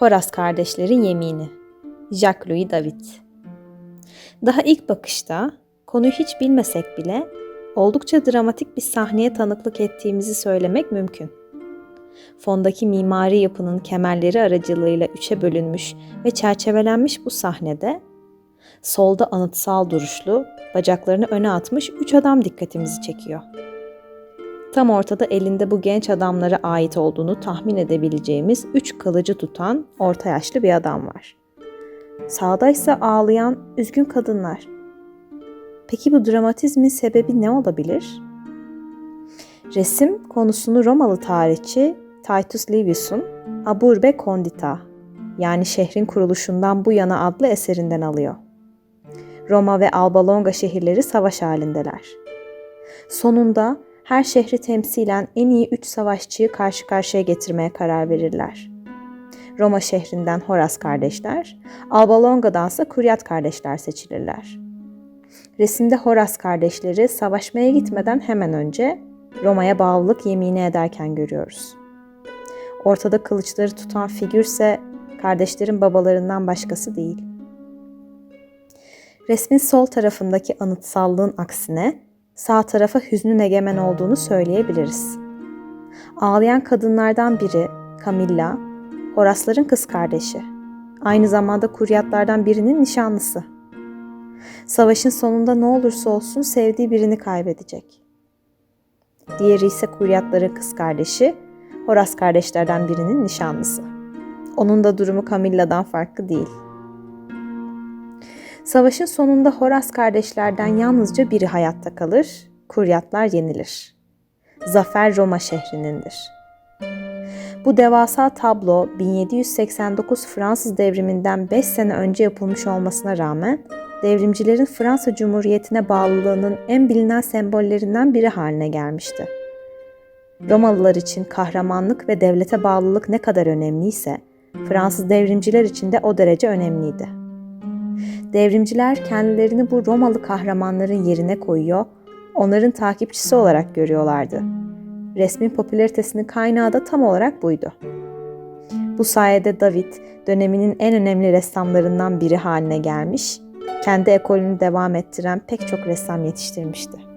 Horas kardeşlerin yemini. Jacques-Louis David. Daha ilk bakışta konuyu hiç bilmesek bile oldukça dramatik bir sahneye tanıklık ettiğimizi söylemek mümkün. Fondaki mimari yapının kemerleri aracılığıyla üçe bölünmüş ve çerçevelenmiş bu sahnede solda anıtsal duruşlu, bacaklarını öne atmış üç adam dikkatimizi çekiyor. Tam ortada elinde bu genç adamlara ait olduğunu tahmin edebileceğimiz üç kılıcı tutan orta yaşlı bir adam var. Sağda ise ağlayan üzgün kadınlar. Peki bu dramatizmin sebebi ne olabilir? Resim konusunu Romalı tarihçi Titus Livius'un Aburbe Condita yani şehrin kuruluşundan bu yana adlı eserinden alıyor. Roma ve Alba Longa şehirleri savaş halindeler. Sonunda her şehri temsilen en iyi üç savaşçıyı karşı karşıya getirmeye karar verirler. Roma şehrinden Horas kardeşler, Alba Longa'dansa Kuryat kardeşler seçilirler. Resimde Horas kardeşleri savaşmaya gitmeden hemen önce Roma'ya bağlılık yemini ederken görüyoruz. Ortada kılıçları tutan figürse kardeşlerin babalarından başkası değil. Resmin sol tarafındaki anıtsallığın aksine sağ tarafa hüznün egemen olduğunu söyleyebiliriz. Ağlayan kadınlardan biri Camilla, Horasların kız kardeşi. Aynı zamanda kuryatlardan birinin nişanlısı. Savaşın sonunda ne olursa olsun sevdiği birini kaybedecek. Diğeri ise kuryatların kız kardeşi, Horas kardeşlerden birinin nişanlısı. Onun da durumu Camilla'dan farklı değil. Savaşın sonunda Horas kardeşlerden yalnızca biri hayatta kalır, kuryatlar yenilir. Zafer Roma şehrinindir. Bu devasa tablo 1789 Fransız devriminden 5 sene önce yapılmış olmasına rağmen devrimcilerin Fransa Cumhuriyeti'ne bağlılığının en bilinen sembollerinden biri haline gelmişti. Romalılar için kahramanlık ve devlete bağlılık ne kadar önemliyse, Fransız devrimciler için de o derece önemliydi. Devrimciler kendilerini bu Romalı kahramanların yerine koyuyor, onların takipçisi olarak görüyorlardı. Resmin popülaritesinin kaynağı da tam olarak buydu. Bu sayede David döneminin en önemli ressamlarından biri haline gelmiş, kendi ekolünü devam ettiren pek çok ressam yetiştirmişti.